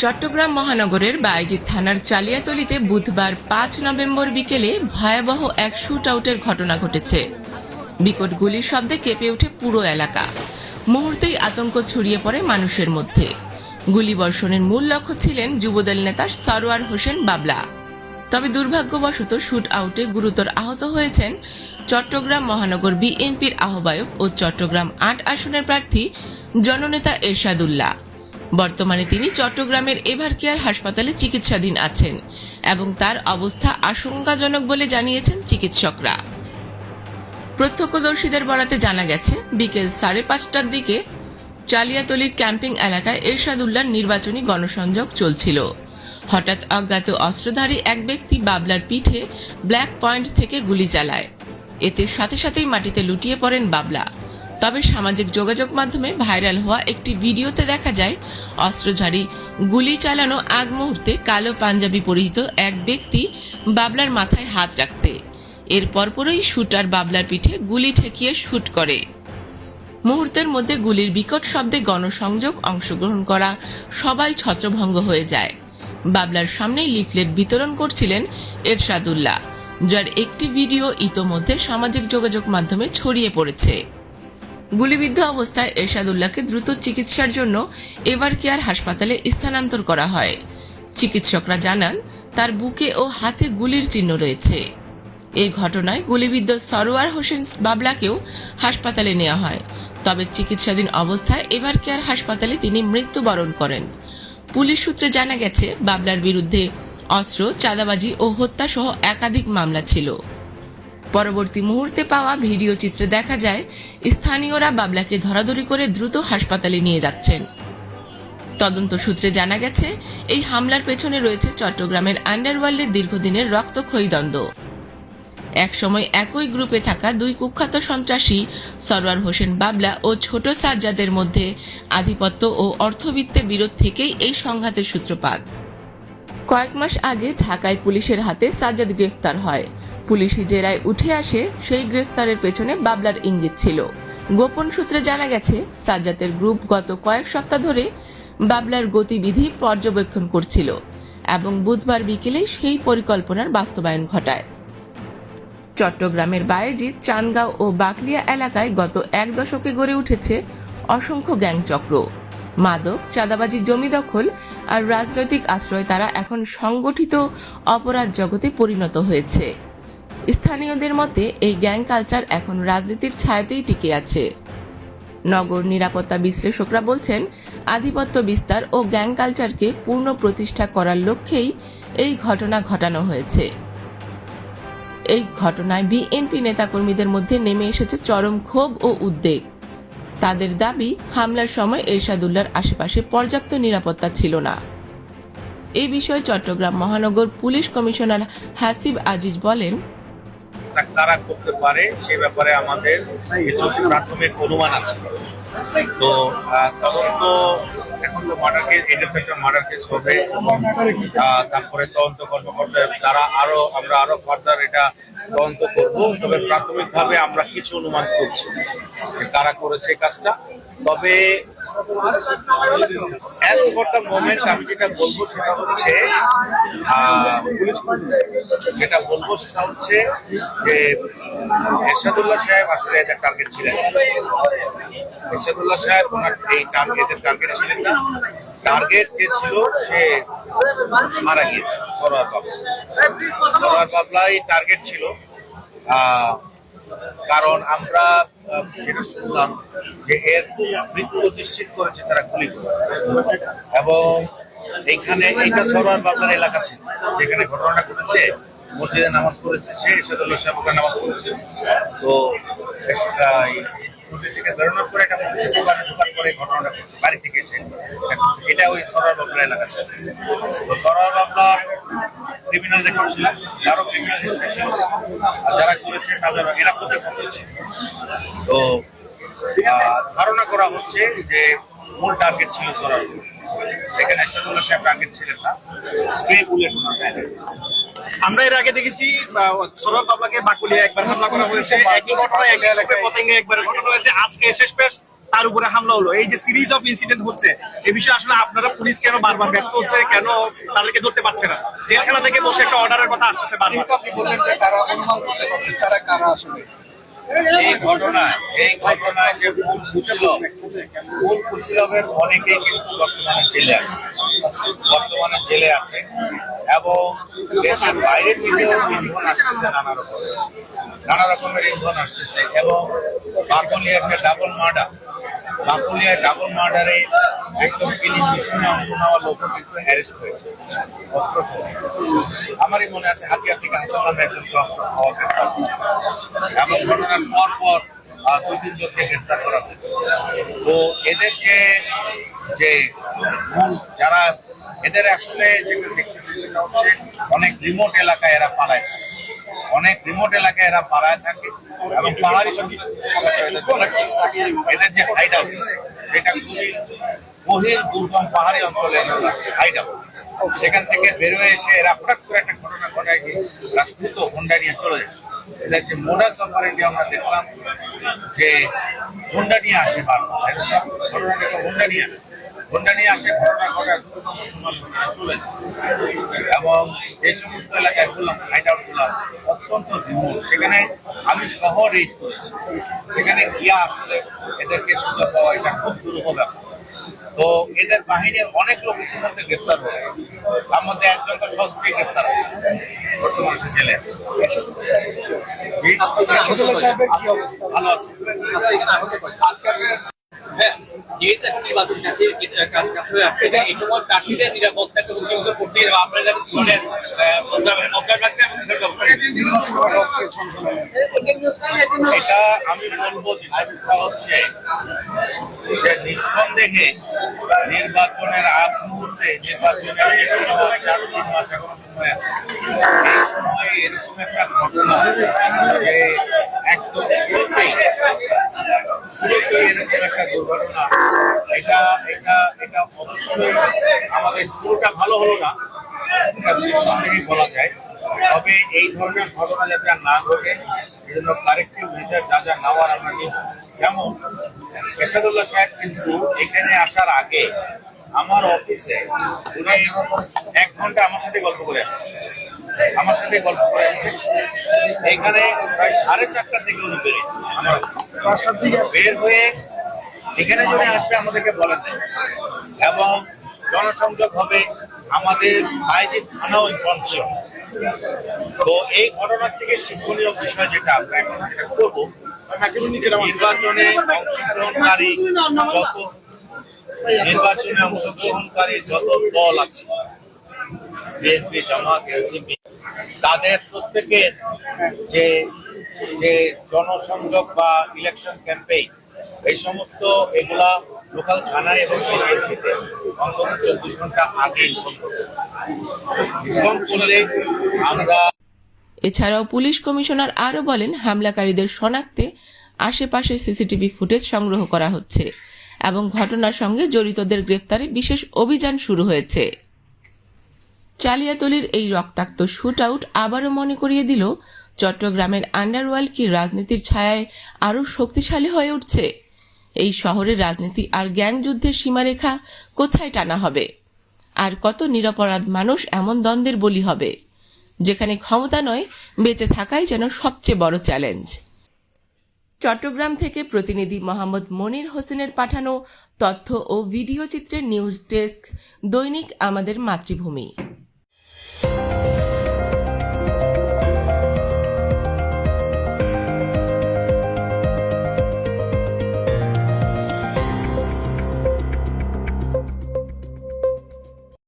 চট্টগ্রাম মহানগরের বাইজিৎ থানার চালিয়াতলিতে বুধবার পাঁচ নভেম্বর বিকেলে ভয়াবহ এক শুট আউটের ঘটনা ঘটেছে। বিকট গুলির শব্দে কেঁপে ওঠে পুরো এলাকা। মুহূর্তেই আতঙ্ক ছড়িয়ে পড়ে মানুষের মধ্যে। গুলিবর্ষণের মূল লক্ষ্য ছিলেন যুবদল নেতা সরোয়ার হোসেন বাবলা। তবে দুর্ভাগ্যবশত শুট আউটে গুরুতর আহত হয়েছেন চট্টগ্রাম মহানগর বিএনপির আহ্বায়ক ও চট্টগ্রাম আট আসনের প্রার্থী জননেতা এরশাদুল্লাহ। বর্তমানে তিনি চট্টগ্রামের এভার কেয়ার হাসপাতালে চিকিৎসাধীন আছেন এবং তার অবস্থা আশঙ্কাজনক বলে জানিয়েছেন চিকিৎসকরা। প্রত্যক্ষদর্শীদের বরাতে জানা গেছে, বিকেল সাড়ে পাঁচটার দিকে চালিয়াতলির ক্যাম্পিং এলাকায় এরশাদুল্লাহর নির্বাচনী গণসংযোগ চলছিল। হঠাৎ অজ্ঞাত অস্ত্রধারী এক ব্যক্তি বাবলার পিঠে ব্ল্যাক পয়েন্ট থেকে গুলি চালায়। এতে সাথে সাথেই মাটিতে লুটিয়ে পড়েন বাবলা। তবে সামাজিক যোগাযোগ মাধ্যমে ভাইরাল হওয়া একটি ভিডিওতে দেখা যায় অস্ত্রধারী গুলি চালানো আগ মুহূর্তে কালো পাঞ্জাবি পরিহিত এক ব্যক্তি বাবলার মাথায় হাত রাখতে। এর পরপরই শুটার বাবলার পিঠে গুলি ঠেকিয়ে শুট করে। মুহূর্তের মধ্যে গুলির বিকট শব্দে গণসংযোগ অংশগ্রহণ করা সবাই ছত্রভঙ্গ হয়ে যায়। বাবলার সামনেই লিফলেট বিতরণ করছিলেন এরশাদুল্লাহ, যার একটি ভিডিও ইতোমধ্যে সামাজিক যোগাযোগ মাধ্যমে ছড়িয়ে পড়েছে। গুলিবিদ্ধ অবস্থায় এরশাদুল্লাহকে দ্রুত চিকিৎসার জন্য এভার কেয়ার হাসপাতালে স্থানান্তর করা হয়। চিকিৎসকরা জানান, তার বুকে ও হাতে গুলির চিহ্ন রয়েছে। এই ঘটনায় গুলিবিদ্ধ সরোয়ার হোসেন বাবলাকেও হাসপাতালে নেওয়া হয়। তবে চিকিৎসাধীন অবস্থায় এভার কেয়ার হাসপাতালে তিনি মৃত্যুবরণ করেন। পুলিশ সূত্রে জানা গেছে, বাবলার বিরুদ্ধে অস্ত্র, চাঁদাবাজি ও হত্যা সহ একাধিক মামলা ছিল। পরবর্তী মুহূর্তে পাওয়া ভিডিও চিত্রে দেখা যায়, স্থানীয়রা বাবলাকে ধরাধরি করে দ্রুত হাসপাতালে নিয়ে যাচ্ছেন। তদন্ত সূত্রে জানা গেছে, এই হামলার পেছনে রয়েছে চট্টগ্রামের আন্ডারওয়ার্ল্ডের দীর্ঘদিনের রক্তক্ষয়ী দ্বন্দ্ব। একসময় একই গ্রুপে থাকা দুই কুখ্যাত সন্ত্রাসী, সরওয়ার হোসেন বাবলা ও ছোট সাজ্জাদের মধ্যে আধিপত্য ও অর্থবিত্তে বিরোধ থেকেই এই সংঘাতের সূত্রপাত। কয়েক মাস আগে ঢাকায় পুলিশের হাতে সাজ্জাদ গ্রেফতার হয়। পুলিশি জেরায় উঠে আসে সেই গ্রেফতারের পেছনে বাবলার ইঙ্গিত ছিল। গোপন সূত্রে জানা গেছে, সাজ্জাদের গ্রুপ গত কয়েক সপ্তাহ ধরে বাবলার গতিবিধি পর্যবেক্ষণ করছিল এবং বুধবার বিকেলে সেই পরিকল্পনার বাস্তবায়ন ঘটায়। চট্টগ্রামের বায়েজিৎ, চানগাঁও ও বাকলিয়া এলাকায় গত এক দশকে গড়ে উঠেছে অসংখ্য গ্যাং চক্র মাদক, চাঁদাবাজি, জমি দখল আর রাজনৈতিক আশ্রয় তারা এখন সংগঠিত অপরাধ জগতে পরিণত হয়েছে। স্থানীয়দের মতে, এই গ্যাং কালচার এখন রাজনীতির ছায়াতেই টিকে আছে। নগর নিরাপত্তা বিশ্লেষকরা বলছেন, আধিপত্য বিস্তার ও গ্যাং কালচারকে পূর্ণ প্রতিষ্ঠা করার লক্ষ্যেই এই ঘটনা ঘটানো হয়েছে। এই ঘটনায় বিএনপি নেতাকর্মীদের মধ্যে নেমে এসেছে চরম ক্ষোভ ও উদ্বেগ। তাদের দাবি, হামলার সময় এরশাদুল্লার আশেপাশে পর্যাপ্ত নিরাপত্তা ছিল না। এ বিষয়ে চট্টগ্রাম মহানগর পুলিশ কমিশনার হাসিব আজিজ বলেন কারা করতে পারে সে ব্যাপারে আমাদের কিছু প্রাথমিক অনুমান আছে। তো তদন্ত এখন তো মার্ডার কেস এটা তো একটা মার্ডার কেস হবে তারপরে তদন্ত কর্মকর্তা তারা আরও, আমরা আরও ফার্দার এটা তদন্ত করব। তবে প্রাথমিকভাবে আমরা কিছু অনুমান করছি কারা করেছে কাজটা। তবে অ্যাজ ফর দ্য মোমেন্ট আমি যেটা বলব সেটা হচ্ছে যেটা বলব সেটা হচ্ছে যে এরশাদুল্লাহ সাহেব আসলে এদের টার্গেট ছিলেন এরশাদুল্লাহ সাহেব ওনার এই টার্গেটের টার্গেট ছিলেন না। টার্গেট যে ছিল, সে মারা গিয়েছে, সরোয়ার বাবলা সরোয়ার বাবলাই টার্গেট ছিল। কারণ আমরা যেটা শুনলাম যে এর মৃত্যু নিশ্চিত করেছে তারা গুলি করে। এবং এইখানে এইটা সরোয়ার বাবলার এলাকা ছিল, যেখানে ঘটনাটা ঘটেছে, মসজিদে নামাজ পড়েছে সে এরশাদুল্লাহ সাহেব নামাজ পড়েছে। তো এই মসজিদ থেকে বেরোনোর পরে একটা দোকানে ঢোকার পরে ঘটনাটা ঘটছে, বাড়ি থেকে এসে এটা এটা ওই সরোয়ার বাবলার এলাকা ছিল। তো সরোয়ার বাবলার ক্রিমিনাল রেকর্ড ছিল আরও ক্রিমিনাল হিস্ট্রি ছিল। আর যারা করেছে তাদের এরা কোথায় করতেছে তো ধারণা করা হচ্ছে যে মূল টার্গেট ছিল সরোয়ার এখানে এরশাদুল্লাহ সাহেব টার্গেট ছিলেন না। স্প্রে বুলেট আমরা এর আগে দেখেছি সৌরভ বাবলাকে বাকুলিয়া একবার হামলা করা হয়েছে। একই ঘটনা একই লোকে পতেঙ্গে একবার ঘটনা হয়েছে। আজকে শেষ পেশ তার উপরে হামলা হলো। এই যে সিরিজ অফ ইনসিডেন্ট হচ্ছে এই বিষয়ে আসলে আপনারা পুলিশ কেন বারবার ব্যর্থ হচ্ছে? কেন তাদেরকে ধরতে পারছে না? জেলখানা থেকে বসে একটা অর্ডারের কথা আসতেছে বারবার। আপনি বললেন যে কারা অনুমান করতে পারছেন তারা কারা আসলে? এই ঘটনায় এই ঘটনায় যে মূল কুশীলভ মূল কুশীলভের অনেকেই কিন্তু বর্তমানে জেলে আছে। বর্তমানে জেলে আছে এবং দেশের বাইরে থেকেও ইন্ধন আসতেছে নানা রকমের। নানা রকমের ইন্ধন আসতেছে এবং বাকলিয়ার যে ডাবল মার্ডার বাকুলিয়ায় ডাবল মার্ডারে একদম কিলিং মিশনে অংশ নেওয়া লোক কিন্তু অ্যারেস্ট হয়েছে। অস্ত্র আমারই মনে আছে হাতিয়ার থেকে হাসান নামে একজন। এমন ঘটনার পর পর দুই তিনজনকে গ্রেপ্তার করা হয়েছে। তো এদের যে মূল যারা এদের আসলে যেটা দেখতেছি সেটা হচ্ছে অনেক রিমোট এলাকায় এরা পালায় থাকে। অনেক রিমোট এলাকায় এরা পালায় থাকে এবং পাহাড়ি এদের যে হাইড আউট সেটা খুবই গহীন দুর্গম পাহাড়ি অঞ্চলে হাইড সেখান থেকে বেরোয় এসে এরা হঠাৎ করে একটা ঘটনা ঘটায় গিয়ে রাজপুত হোন্ডা নিয়ে চলে যায়। এদের যে মোডাস অপারেন্ডি আমরা দেখলাম যে হোন্ডা নিয়ে আসে বারবার। ঘটনা দেখলাম হোন্ডা নিয়ে আসে। হোন্ডা নিয়ে আসে, ঘটনা ঘটায় দ্রুততম সময় ঘটনা চলে এবং যে সমস্ত এলাকায় বললাম, হাইড আউটগুলো অত্যন্ত রিমোট সেখানে আমি শহর রেড করেছি। সেখানে গিয়া আসলে এদেরকে খুঁজে পাওয়া এটা খুব দুরূহ ব্যাপার। তো এদের বাহিনীর অনেক লোক ইতিমধ্যে গ্রেপ্তার হয়েছে তার মধ্যে একজন তো সস্ত্রী গ্রেপ্তার হয়েছে। বর্তমানে জেলে ভালো আছে। নিরাপত্তা আপনারা এটা আমি বলব যেটা হচ্ছে যে নিঃসন্দেহে নির্বাচনের আগ মুহূর্তে নির্বাচনের চার তিন মাস এখনও সময় আছে এই সময়ে এরকম একটা ঘটনা যে একদম এরকম একটা দুর্ঘটনা, এটা এটা এটা অবশ্যই আমাদের শুরুটা ভালো হলো না, এটা নিঃসন্দেহে বলা যায়। তবে এই ধরনের ঘটনা যাতে আর না ঘটে এজন্য কারেক্টিভ মেজার যা যা নেওয়ার আমরা যেমন এসাদুল্লাহ সাহেব কিন্তু এখানে আসার আগে আমার অফিসে উনি এক ঘণ্টা আমার সাথে গল্প করে আসছে। আমার সাথে গল্প করে আসছে। এখানে প্রায় সাড়ে চারটার থেকে উনি বেরিয়েছে আমার। বের হয়ে এখানে যদি আসবে আমাদেরকে বলে দেয় এবং জনসংযোগ হবে আমাদের বাইরে থানাও ইনফর্ম ছিল। তো এই ঘটনার থেকে শিক্ষণীয় বিষয় যেটা আমরা এখন যেটা করব। নির্বাচনে অংশগ্রহণকারী যত নির্বাচনে অংশগ্রহণকারী যত দল আছে, বিএনপি, জামাত এনসিপি তাদের প্রত্যেকের যে যে জনসংযোগ বা ইলেকশন ক্যাম্পেইন এই সমস্ত এগুলা লোকাল থানায় এবং সিবিএসপিতে এছাড়াও পুলিশ কমিশনার আরও বলেন, হামলাকারীদের শনাক্তে আশেপাশে সিসিটিভি ফুটেজ সংগ্রহ করা হচ্ছে এবং ঘটনার সঙ্গে জড়িতদের গ্রেফতারে বিশেষ অভিযান শুরু হয়েছে। চালিয়াতলির এই রক্তাক্ত শুট আউট আবারও মনে করিয়ে দিল, চট্টগ্রামের আন্ডারওয়ার্ল্ড কি রাজনীতির ছায়ায় আরও শক্তিশালী হয়ে উঠছে? এই শহরের রাজনীতি আর গ্যাং যুদ্ধের সীমারেখা কোথায় টানা হবে? আর কত নিরপরাধ মানুষ এমন দ্বন্দ্বের বলি হবে, যেখানে ক্ষমতা নয়, বেঁচে থাকাই যেন সবচেয়ে বড় চ্যালেঞ্জ। চট্টগ্রাম থেকে প্রতিনিধি মোহাম্মদ মনির হোসেনের পাঠানো তথ্য ও ভিডিও চিত্রের নিউজ ডেস্ক দৈনিক আমাদের মাতৃভূমি।